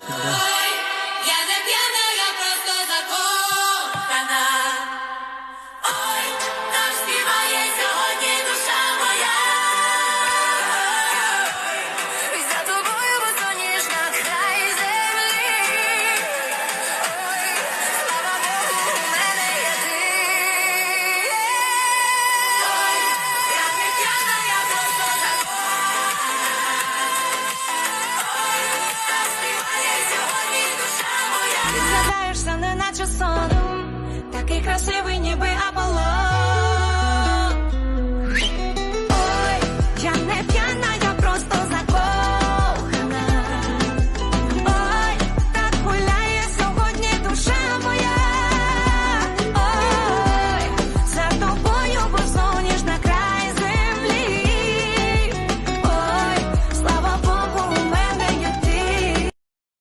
Did сьогодні наче соном, такий красивий,